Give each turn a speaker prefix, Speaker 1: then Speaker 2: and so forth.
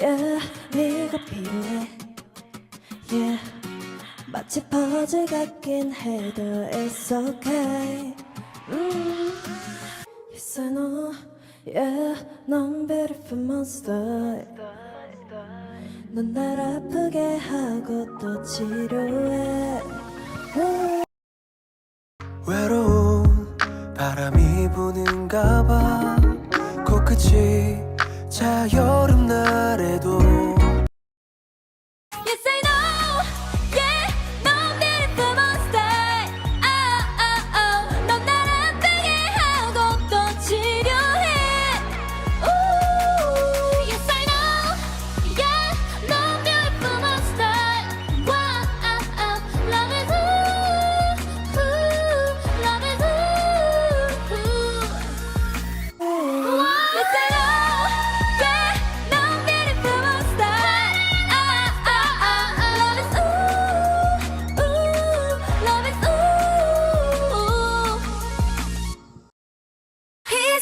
Speaker 1: yeah 네가 필요해 yeah 마치 퍼즐 같긴 해도 it's okay 음 Yes I know yeah 넌 beautiful monster 넌날 아프게 하고 또 치료해 음.
Speaker 2: 외로운 바람이 부는가 봐 코끝이 자 여름날에도
Speaker 1: 이